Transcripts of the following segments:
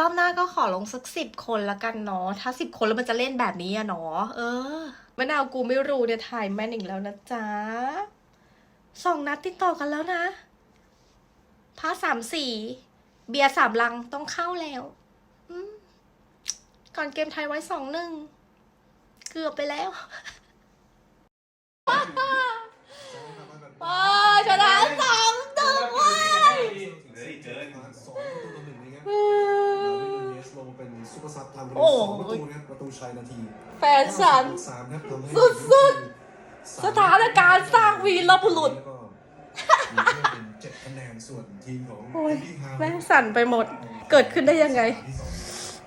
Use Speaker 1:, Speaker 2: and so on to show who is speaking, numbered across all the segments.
Speaker 1: รอบหน้าก็ขอลงสักสิบคนละกันเนาะถ้าสิบคนแล้วมันจะเล่นแบบนี้อะเนาะเออมะนาวกูไม่รู้เนี่ยถ่ายแม่นอีกแล้วนะจ๊ะสองนัดติดต่อกันแล้วนะพาสามสี่เบียร์สามลังต้องเข้าแล้วก่อนเกมไทยไว้สองหนึ่งเกือบไปแล้วว้าชนะสองำ
Speaker 2: ไป
Speaker 1: โอ้
Speaker 2: สองประตูนะครับประตูชัยนาที
Speaker 1: แฟนฉัน
Speaker 2: สามนะครับทำให้
Speaker 1: สุดสถานการณ์สร้างวีรบุรุษ
Speaker 2: แล้วก็มีเพิ่มเป็นเจ็ดคะแนนส่วนทีมของ
Speaker 1: โอ้ย
Speaker 2: ลิงฮาว
Speaker 1: แม่งสั่นไปหมด เกิดขึ้นได้ยังไง
Speaker 2: ที่สอง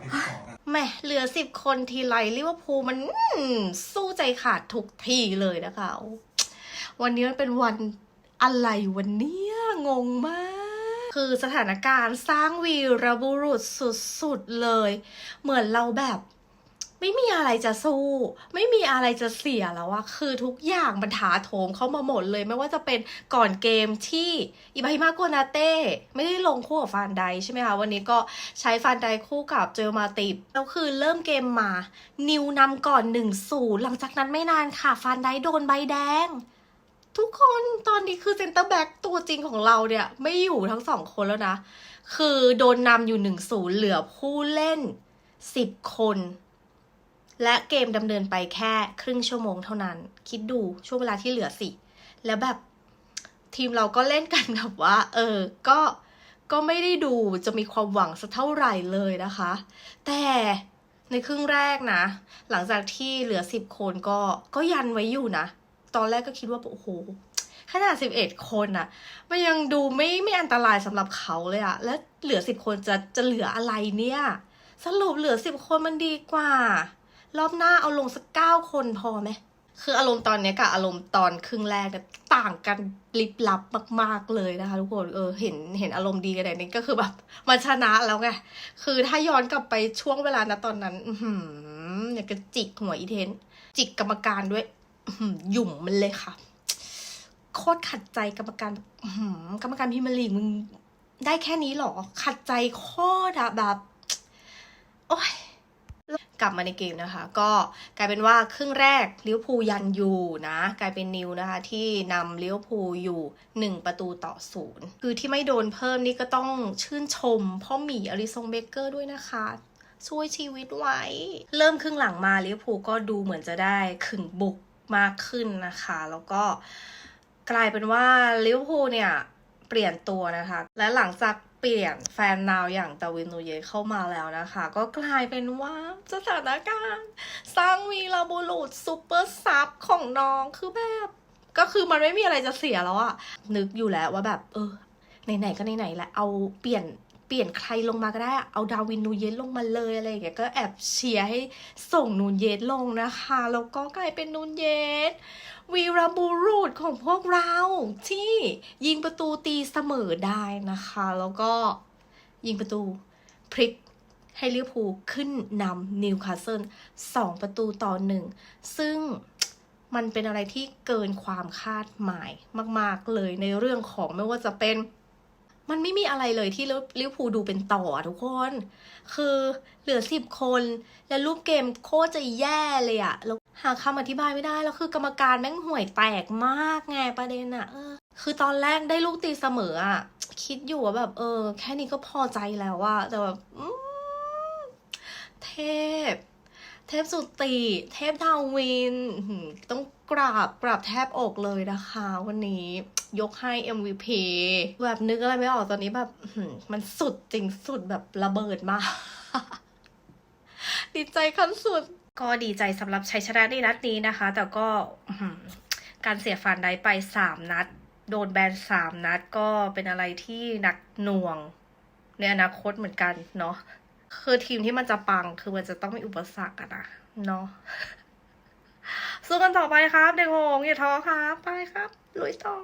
Speaker 2: ที่สองนะ
Speaker 1: แหม่เหลือสิบคนทีไรลิเวอร์พูลมันอืมสู้ใจขาดทุกทีเลยนะคะโอ้วันนี้มันเป็นวันอะไรวันเนี้ยงงมาก คือสถานการณ์สร้างวีรบุรุษสุดๆเลย เหมือนเราแบบไม่มีอะไรจะสู้ ไม่มีอะไรจะเสียแล้วอะคือทุกอย่างมันถาโถมเข้ามาหมดเลย ไม่ว่าจะเป็นก่อนเกมที่อิบาฮิมาโกนาเต้ไม่ได้ลงคู่กับฟานไดใช่ไหมคะวันนี้ก็ใช้ฟานไดคู่กับเจอมาติบแล้วคือเริ่มเกมมา นิวนำก่อน1นูหลังจากนั้นไม่นานค่ะ ฟานไดโดนใบแดง ทุกคนตอนนี้คือเซนเตอร์แบ็กตัวจริงของเราเนี่ย ไม่อยู่ทั้งสองคนแล้วนะ คือโดนนำอยู่1นศูนย์เหลือผู้เล่น10คน และเกมดำเนินไปแค่ครึ่งชั่วโมงเท่านั้น คิดดูช่วงเวลาที่เหลือสิ แล้วแบบทีมเราก็เล่นกันแบบว่า เออ ก็ก็ไม่ได้ดูจะมีความหวังสักเท่าไหร่เลยนะคะ แต่ในครึ่งแรกนะ หลังจากที่เหลือสิบคนก็ก็ยันไว้อยู่นะ ตอนแรกก็คิดว่าโอ้โหขนาดสิบเอ็ดคนอะมันยังดูไม่ไม่อันตรายสำหรับเขาเลยอะแล้วเหลือสิบคนจะจะเหลืออะไรเนี่ย สรุปเหลือสิบคนมันดีกว่า รอบหน้าเอาลงสักเก้าคนพอไหมคืออารมณ์ตอนนี้กับอารมณ์ตอนครึ่งแรกเนี่ยต่างกันลิบลับมาก ๆเลยนะคะทุกคนเออเห็นเห็นอารมณ์ดีกันแต่นี้ก็คือแบบมันชนะแล้วไงคือถ้าย้อนกลับไปช่วงเวลานะตอนนั้น อือหือยากจะจิกหัวอีเทนจิกกรรมการด้วย หยุ่มมันเลยค่ะ โคตรขัดใจกรรมการกรรมการพิมลีกมึงได้แค่นี้หรอ ขัดใจโคตรอะแบบ โอ้ยกลับมาในเกมนะคะ ก็กลายเป็นว่าครึ่งแรกลิเวอร์พูลยันอยู่นะ กลายเป็นนิวนะคะ ที่นำลิเวอร์พูลอยู่ 1 ประตูต่อศูนย์คือที่ไม่โดนเพิ่มนี่ก็ต้องชื่นชมพ่อหมีอลิซงเบเกอร์ด้วยนะคะช่วยชีวิตไว้ เริ่มครึ่งหลังมาลิเวอร์พูลก็ดูเหมือนจะได้ขึงบุก มากขึ้นนะคะ แล้วก็กลายเป็นว่าลิเวอร์พูลเนี่ย เปลี่ยนตัวนะคะ และหลังจากเปลี่ยนแฟนนาวอย่างตาวินนูเยเข้ามาแล้วนะคะ ก็กลายเป็นว่าสถานการณ์ สร้างวีรบุรุษซูเปอร์ซับของน้องคือแบบก็คือมันไม่มีอะไรจะเสียแล้วอะนึกอยู่แล้วว่าแบบ เออไหนๆก็ไหนๆแหละเอาเปลี่ยน เปลี่ยนใครลงมาก็ได้ เอาดาวินนูเยสลงมาเลยอะไรอย่างเงี้ยก็แอบเชียร์ให้ส่งนูนเยสลงนะคะ แล้วก็กลายเป็นนูนเยสวีรบุรุษของพวกเราที่ยิงประตูตีเสมอได้นะคะ แล้วก็ยิงประตูพลิกให้ลิเวอร์พูลขึ้นนำนิวคาสเซิลสองประตูต่อหนึ่งซึ่งมันเป็นอะไรที่เกินความคาดหมายมาก ๆ เลยในเรื่องของไม่ว่าจะเป็น มันไม่มีอะไรเลยที่ลิวพูดูเป็นต่ออะทุกคน คือเหลือสิบคนแล้วรูปเกมโคตรจะแย่เลยอะแล้วหาคำอธิบายไม่ได้แล้วคือกรรมการแม่งห่วยแตกมากไงประเด็นอะเออ คือตอนแรกได้ลูกตีเสมออะคิดอยู่ว่าแบบ เออ แค่นี้ก็พอใจแล้วอะแต่แบบเทพ เทพสุติ เทพดาวิน ต้อง กราบกราบแทบอกเลยนะคะ วันนี้ยกให้ MVP แบบนึกอะไรไม่ออกตอนนี้แบบมันสุดจริงสุดแบบระเบิดมาก ดีใจขั้นสุด ก็ดีใจสำหรับชัยชนะในนัดนี้นะคะ แต่ก็การเสียฟันได้ไปสามนัด โดนแบนสามนัดก็เป็นอะไรที่หนักหน่วง ในอนาคตเหมือนกันเนาะคือทีมที่มันจะปังคือมันจะต้องมีอุปสรรคอะนะเนาะ สู้กันต่อไปครับ เด็กหงอย่าท้อครับ ไปครับลุยต่อ